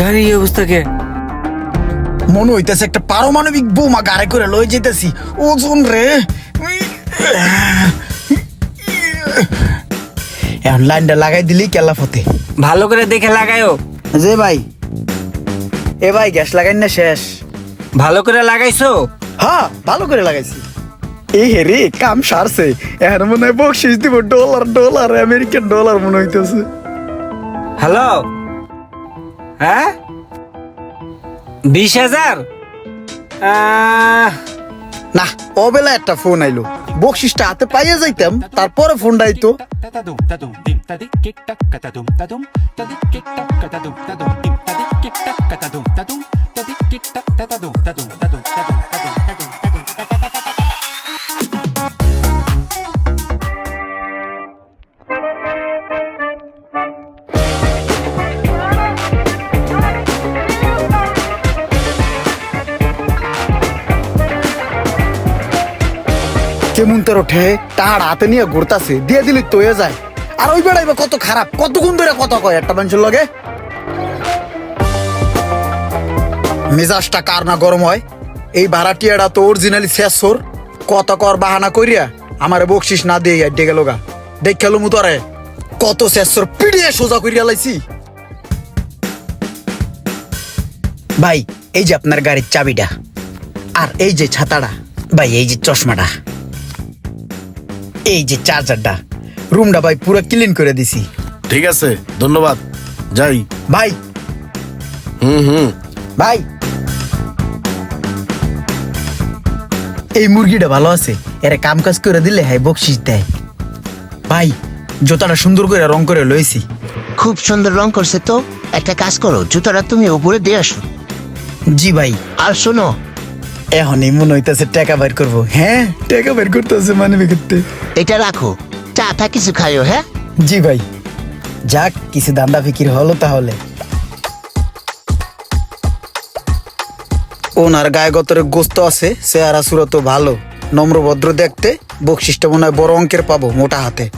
গাড়ি এই অবস্থা কে মনে হইতেছে একটা পারমাণবিক বোমা গাড়ি করে লয়ে যেতেছি। ওজন রে। এখন লাইনটা লাগাই দিলি কেলা ফতে। ভালো করে দেখে লাগায়ও। যে ভাই এ ভাই গ্যাস লাগাই না শেষ। ভালো করে লাগাইছো? হ্যাঁ ভালো করে লাগাইছি। এই হে রে কাম সারছে। এখন মনে হয় বকশিস দিব ডলার ডলার আমেরিকান ডলার মনে হইতেছে। হ্যালো? হ্যাঁ বিশ হাজার আহ, না অবেলা একটা ফোন আইলো বকশিসটা হাতে পাইয়া যাইতাম তারপরে ফোনটা আইতো Tadadum, tadum, কেমন তোর ওঠে, তাহার হাতে নিয়ে ঘুরতাছে, দিয়ে দিলি তয়ে যায়। আর ওই বেড়াইবে কত খারাপ, কতক্ষণ ধরে কথা কয় একটা মানুষের লগে? মেজাজটা কার না গরম হয়? এই ভাড়াটিয়াটা তো অরিজিনালি শেষর। কত কর বাহানা করিয়া আমারে বকশিস না দিয়ে আড্ডে গেল গা। দেখ খেলো মু তোরে, কত শেষর পিড়িয়ে সোজা করিয়া লাইছি। ভাই, এই যে আপনার গাড়ির চাবিটা, আর এই যে ছাতাটা, ভাই, এই যে চশমাটা। এই যে চার্জারটা রুমটা ভাই পুরো ক্লিন করে দিছি। ঠিক আছে ধন্যবাদ। যাই। ভাই। হুম হুম। ভাই। এই মুরগিটা ভালো আছে এরা কাম কাজ করে দিলে হ্যাঁ বকশিস দেয়। ভাই জুতাটা সুন্দর করে রং করে লইছি। খুব সুন্দর রং করছে তো একটা কাজ করো জুতাটা তুমি উপরে দিয়ে আসো। জি ভাই। আর শোনো এখনই মনে হইতেছে টাকা বের করব। হ্যাঁ? টাকা বের করতেছে মানে করতে এটা রাখো। চা টা কিছু খাইও হ্যাঁ? জি ভাই। যাক কিছু দান্দা ফিকির হলো তাহলে। ওনার গায়ে গতরে গোস্ত আছে চেহারা সুরত ভালো। নম্র ভদ্র দেখতে বকশিসটা মনে হয় বড় অঙ্কের পাবো মোটা হাতে।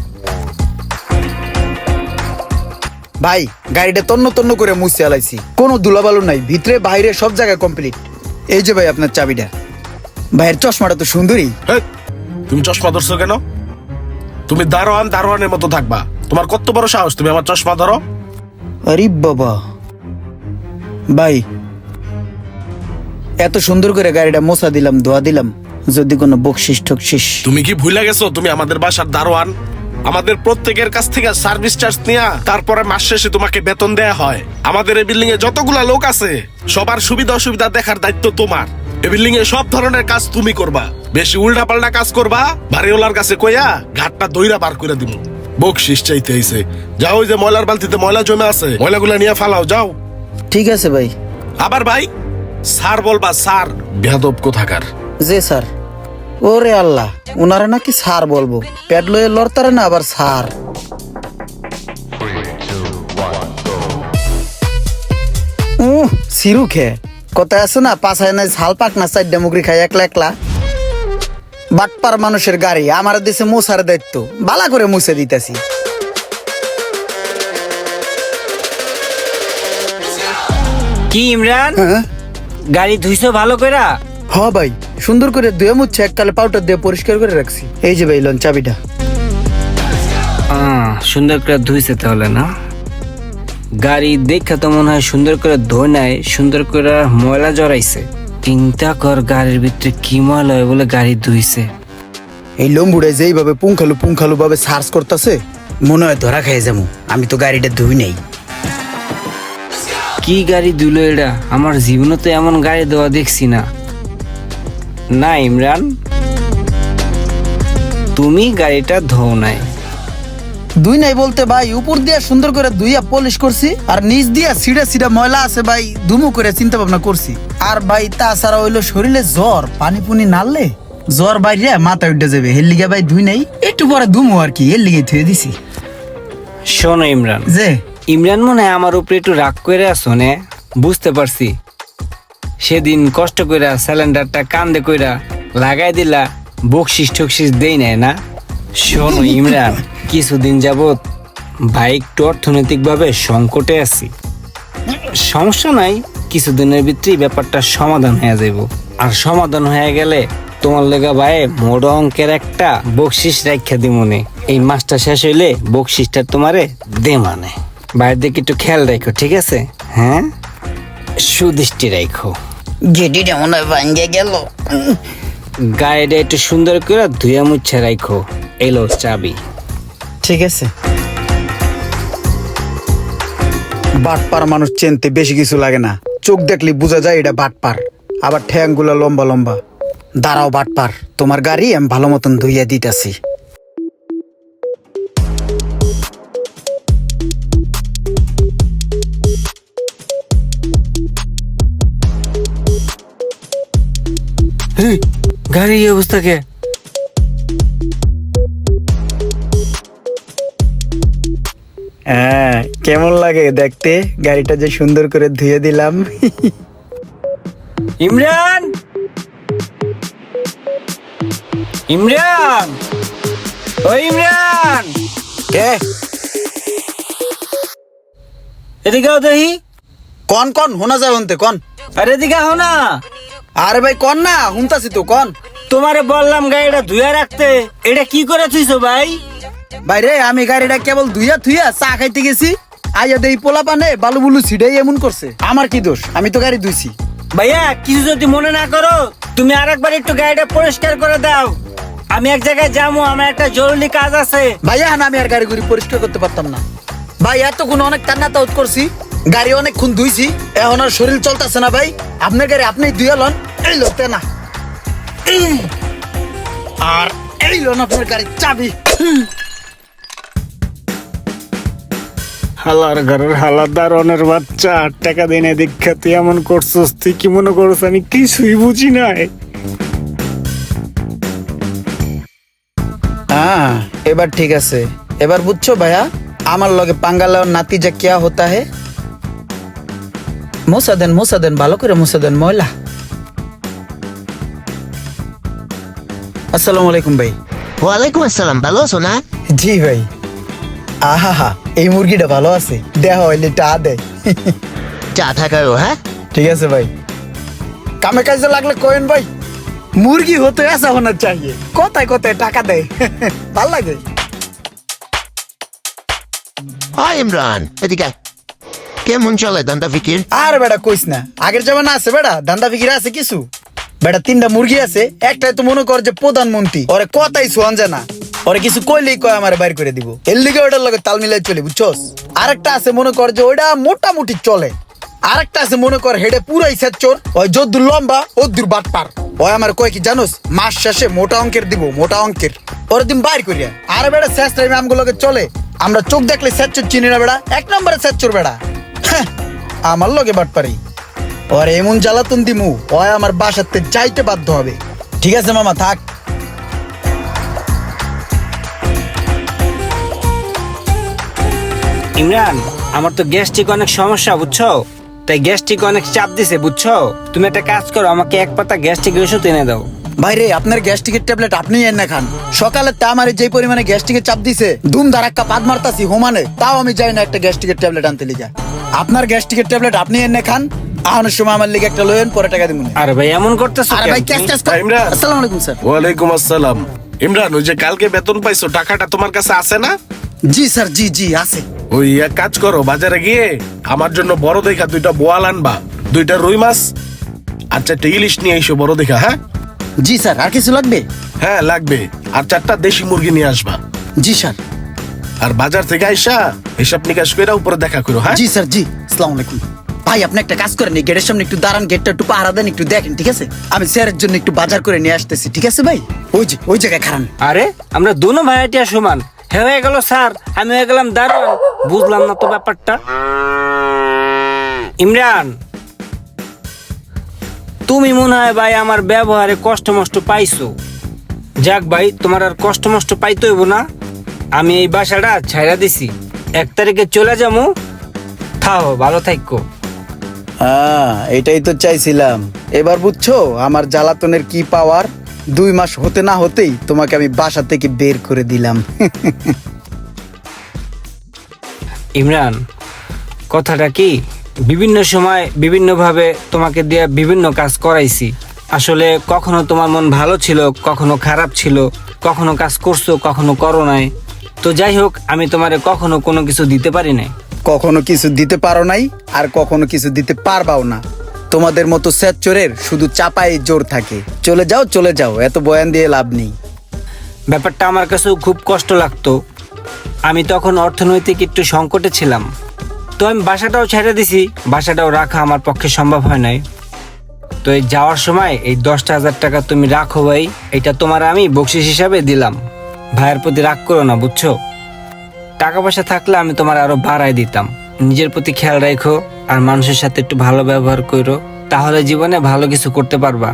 ভাই গাড়িটা তন্ন তন্ন করে মুছে আলাইছি। কোনো দুলাবালু নাই ভিতরে বাইরে সব জায়গায় কমপ্লিট এই যে ভাই আপনার চাবিটা। ভাইয়ের চশমাটা তো সুন্দরী। তুমি চশমা ধরছো কেন? তুমি দারোয়ান দারোয়ানের মতো থাকবা। তোমার কত বড় সাহস? তুমি আমার চশমা ধরো। আরে বাবা। ভাই এত সুন্দর করে গাড়িটা মোছা দিলাম ধোয়া দিলাম যদি কোনো বকশিস ঠকশিস তুমি কি ভুলে গেছো? তুমি আমাদের বাসার দারোয়ান। আমাদের প্রত্যেকের কাছ থেকে সার্ভিস চার্জ নেয়া তারপরে মাস শেষে তোমাকে বেতন দেয়া হয়। আমাদের এই বিল্ডিং এ যতগুলা লোক আছে সবার সুবিধা অসুবিধা দেখার দায়িত্ব তোমার। এই বিল্ডিং এ সব ধরনের কাজ তুমি করবা। বেশি উল্টা পাল্টা কাজ করবা বাড়িওয়ালার কাছে কইয়া ঘাটটা দইরা বার করে দিব বকশিস চাইতে আইছে। যাও ওই যে ময়লার বালতিতে ময়লা জমে আছে ময়লাগুলা নিয়ে ফালাও যাও। ঠিক আছে ভাই। আবার ভাই স্যার বলবা স্যার বেয়াদব কোথাকার? যে স্যার ওরে আল্লাহ ওনারা নাকি সার বলব। প্যাড লয়ে লড়তারে না আবার সার। উহ, সিরু খে। কথায় আছে না পাছায় নাই ঝাল পাক না চারটা মুগরি খাই একলা একলা। বাটপার মানুষের গাড়ি আমার দেশে মোছার দায়িত্ব। বালা করে মুছে দিতেছি। কি ইমরান? হ্যাঁ? গাড়ি ধুইছো ভালো কইরা? হ ভাই। সুন্দর করে ধুয়ে মুচ্ছে এককালে পাউডার দিয়ে পরিষ্কার করে রাখছি। এই যে ভাই লন চাবিটা সুন্দর করে ধুইছে তাহলে না? গাড়ি দেখে তো মনে হয় সুন্দর করে ধোয় নাই সুন্দর করে ময়লা জড়াইছে। চিন্তা কর গাড়ির ভিতরে কি ময়লা হয় বলে গাড়ি ধুইছে। এই লম্বুড়ে যেইভাবে পুঙ্খালু পুঙ্খালু ভাবে সার্চ করতেছে মনে হয় ধরা খাই যাব। আমি তো গাড়িটা ধুই নেই। কি গাড়ি ধুলো এটা আমার জীবনে তো এমন গাড়ি দেওয়া দেখছি না। না ইমরান। তুমি গাড়িটা ধোও নাই। দুই নাই বলতে ভাই উপর দিয়ে সুন্দর করে ধুইয়া পলিশ করছি আর নিচ দিয়া সিডা সিডা ময়লা আছে ভাই ধুমু করে চিন্তা ভাবনা করছি। আর ভাই তাছাড়া হইল শরীরে জ্বর পানি পুনি নাড়লে? জ্বর বাইরে মাথা উঠে যাবে। হের লিগে ভাই ধুই নাই একটু পরে ধুমু আর কি এর লিগে থুয়ে দিছি। শোনো ইমরান। যে? ইমরান মনে হয় আমার উপরে একটু রাগ করে আসো বুঝতে পারছি। সেদিন কষ্ট কইরা সিলিন্ডারটা কান্দে কইরা লাগাই দিলা বকশিস টকশিস দেই নাই না? শোনো ইমরান কিছুদিন যাবত বাইক একটু অর্থনৈতিক ভাবে সংকটে আছি। সমস্যা নাই কিছুদিনের ভিতরেই ব্যাপারটা সমাধান হয়ে যাব আর সমাধান হয়ে গেলে তোমার লেগা ভাই মোড় অঙ্কের একটা বকশিস রাখা দি মনে এই মাসটা শেষ হইলে বকশিসটা তোমারে দে মানে। বাইরের দিকে একটু খেয়াল রাখো ঠিক আছে? হ্যাঁ? সুদৃষ্টি রাখো গেটিটা মনে হয় ভাঙ্গে গেল। গায়েটা একটু সুন্দর করে ধুয়া মুচ্ছে রাখো এলো চাবি। ঠিক আছে। বাটপার মানুষ চেনতে বেশি কিছু লাগে না। চোখ দেখলে বোঝা যায় এটা বাটপার। আবার ঠ্যাংগুলো লম্বা লম্বা। দাঁড়াও বাটপার তোমার গাড়ি আমি ভালো মতন ধুইয়া দিতেছি। গাড়ি এই অবস্থা কে? হ্যাঁ কেমন লাগে দেখতে? গাড়িটা যে সুন্দর করে ধুয়ে দিলাম। ইমরান! ইমরান! ও ইমরান! কে? এদিকে দেখি। কন কন হোনা যায় হনতে কন। আরে এদিকে আও না। আরে ভাই কন না হুনতাছি তো কন। তোমারে বললাম গাড়িটা ধুয়ে রাখতে। এটা কি করে থুইছো ভাই? বাইরে আমি গাড়িটা কেবল ধুইয়া থুইয়া চা খাইতে গেছি। আইয়া দেই পোলা পানে বালু বুলু ছিড়াই এমন করছে। আমার কি দোষ? আমি তো গাড়ি ধুইছি। ভাইয়া কিছু যদি মনে না করো তুমি আরেকবার একটু গাড়িটা পরিষ্কার করে দাও। আমি এক জায়গায় যাব আমার একটা জরুরি কাজ আছে। ভাইয়া না আমি আর গাড়ি গুড়ি পরিষ্কার করতে পারতাম না। ভাই এতক্ষণ অনেক টান্না তাউত করছি। গাড়ি অনেকক্ষণ ধুইছি এখন আর শরীর চলতেছে না ভাই। আপনার গাড়ি আপনি ধুয়ে লন। এই লোতে না। আর এই লোন আপনার গাড়ির চাবি। হালার ঘরের হালাদার অনের বাচ্চা আট টাকা দিনে দীক্ষা তুই এমন করছস তুই কি মনে করছ আমি কিছুই বুঝি নাই? হ্যাঁ এবার ঠিক আছে। এবার বুঝছ ভাইয়া আমার লগে পাঙ্গালা নাতি যা কিয়া হতা হে? মোসা দেন মোসা দেন ভালো করে মোসা দেন ময়লা। আসসালামু আলাইকুম ভাই ওয়ালাইকুম আসসালাম ভালো আছো না জি ভাই আহা এই মুরগিটা ভালো আছে দেহ হইলে টা দেয় চা থাকারও হ্যাঁ ঠিক আছে ভাই কামে কাজে লাগলে কোয়েন ভাই মুরগি হতে আসা হোনা চাইয়ে কোথায় কোথায় টাকা দেয় ভালো লাগে হাই ইমরান এদিকে আয়। কেমন চলে দান্দা ফিকির আর বেটা কইস না আগের জামানা আছে বেটা ধান্দা ফিকির আছে কিছু বেটা তিনটা মুরগি আছে একটাই তো মনে কর যে প্রধানমন্ত্রী। ওরে কথাই যায় না। ওরে কিছু কইলেই কয় আমার বাইর করে দিব। এর লিগে ওটার লগে তাল মিলাই চলে বুঝছস? আরেকটা আছে মনে কর যে ওইটা মোটামুটি চলে। আরেকটা আছে মনে কর হেডে পুরাই চোর ওই যদ্দুর লম্বা ও দূর বাটপার। ওই আমার কয় কি জানোস? মাস শেষে মোটা অঙ্কের দিব মোটা অঙ্কের। ওর দিন বাইর করিয়া। আর বেটা শেষ টাইমে আমগুলোকে চলে। আমরা চোখ দেখলে স্যাচোর চিনি না বেড়া এক নম্বরে স্যাচোর বেড়া হ্যাঁ, আমার লগে বাটপারি। ওর এমন জ্বালাতন দিমু ওই আমার বাসাতে যাইতে বাধ্য হবে। ঠিক আছে মামা থাক। ইমরান আমার তো গ্যাস্ট্রিক অনেক সমস্যা বুঝছ? তাই গ্যাস্ট্রিক অনেক চাপ দিছে বুঝছ? তুমি একটা কাজ করো আমাকে এক পাতা গ্যাস্ট্রিক ওষুধ এনে দাও। ভাইরে আপনার গ্যাস্ট্রিকের ট্যাবলেট আপনি এনে খান। সকালে তা আমার যে পরিমাণে গ্যাস্ট্রিকের চাপ দিছে দুম ধারাক্কা পাদ মারতাছি হোমানে তাও আমি যাই না একটা গ্যাস্ট্রিকের ট্যাবলেট আনতে লিগা। আপনার গ্যাস্ট্রিকের ট্যাবলেট আপনি এনে খান আহানোর সময় আমার লিগে একটা লয়েন পরে টাকা দিমুন। আরে ভাই এমন করতেছো আরে ভাই ক্যাশ ক্যাশ ইমরান। আসসালামু আলাইকুম স্যার। ওয়ালাইকুম আসসালাম। ইমরান ওই যে কালকে বেতন পাইছো টাকাটা তোমার কাছে আছে না? জি স্যার জি জি আছে। ওই এক কাজ করো বাজারে গিয়ে আমার জন্য বড় দেখা দুইটা বোয়াল আনবা দুইটা রুই মাছ আর চারটা ইলিশ নিয়ে এসো বড় দেখা হ্যাঁ? জি স্যার আর কিছু লাগবে? হ্যাঁ লাগবে। আর চারটা দেশি মুরগি নিয়ে আসবা। জি স্যার। আর বাজার থেকে আইসা হিসাব নিকাশ করে উপরে দেখা করো হ্যাঁ? জি স্যার জি। আসসালামু আলাইকুম। ভাই, আপনি একটা কাজ করেন গেটের সামনে একটু দাঁড়ান, গেটটা একটু পাহারা দেন, একটু দেখেন, ঠিক আছে? আমি স্যারের জন্য একটু বাজার করে নিয়ে আসতেছি, ঠিক আছে ভাই? ওই যে, ওই জায়গায় খারান আরে, আমরা দুনো ভাইয়াটিয়া সমান। হয়ে গেল স্যার, আমি হয়ে গেলাম দারোয়ান। বুঝলাম না তো ব্যাপারটা। ইমরান, তুমি মনে হয় ভাই আমার ব্যবহারে কষ্ট মষ্ট পাইছো। যাক ভাই, তোমার আর কষ্ট মষ্ট পাইতে হইব না। আমি এই বাসাটা ছাইরা দিছি। এক তারিখে চলে যাব থাও, ভালো থাকো হ্যাঁ এটাই তো চাইছিলাম। এবার বুঝছ, আমার জ্বালাতনের কি পাওয়ার দুই মাস হতে না হতেই তোমাকে আমি বাসা থেকে বের করে দিলাম। ইমরান, কথাটা কি? বিভিন্ন সময় বিভিন্নভাবে তোমাকে দিয়ে বিভিন্ন কাজ করাইছি। আসলে কখনো তোমার মন ভালো ছিল, কখনো খারাপ ছিল, কখনো কাজ করছ, কখনো করো নাই। তো যাই হোক, আমি তোমারে কখনো কোনো কিছু দিতে পারি নাই। কখনো কিছু দিতে পারো নাই আর কখনো কিছু দিতে পারবাও না। তোমাদের মতো স্যার চোরের শুধু চাপাই জোর থাকে। চলে যাও চলে যাও, এত বয়ান দিয়ে লাভ নেই। ব্যাপারটা আমার কাছেও খুব কষ্ট লাগতো। আমি তখন অর্থনৈতিক একটু সংকটে ছিলাম। তো আমি বাসাটাও ছেড়ে দিছি, বাসাটাও রাখা আমার পক্ষে সম্ভব হয় নাই। তো এই যাওয়ার সময় এই দশটা হাজার টাকা তুমি রাখো ভাই, এটা তোমার আমি বকশিস হিসাবে দিলাম। ভাইয়ের প্রতি রাগ করো না, বুঝছ? টাকা পয়সা থাকলে আমি তোমার আরও বাড়াই দিতাম। নিজের প্রতি খেয়াল রাখো আর মানুষের সাথে একটু ভালো ব্যবহার করো তাহলে জীবনে ভালো কিছু করতে পারবা।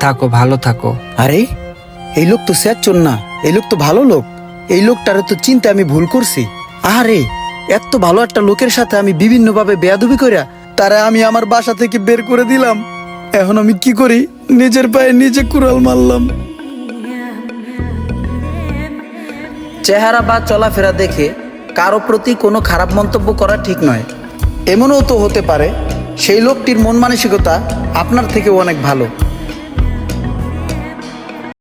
থাকো ভালো থাকো। আরে এই লোক তো স্যার চোর না এই লোক তো ভালো লোক। এই লোকটারে তো চিন্তা আমি ভুল করছি। আরে এত ভালো একটা লোকের সাথে আমি বিভিন্নভাবে বেয়াদবি কইরা তারা আমি আমার বাসা থেকে বের করে দিলাম। এখন আমি কি করি? নিজের পায়ে নিজে কুড়াল মারলাম। চেহারা বা চলাফেরা দেখে কারও প্রতি কোনো খারাপ মন্তব্য করা ঠিক নয়। এমনও তো হতে পারে, সেই লোকটির মন মানসিকতা আপনার থেকেও অনেক ভালো।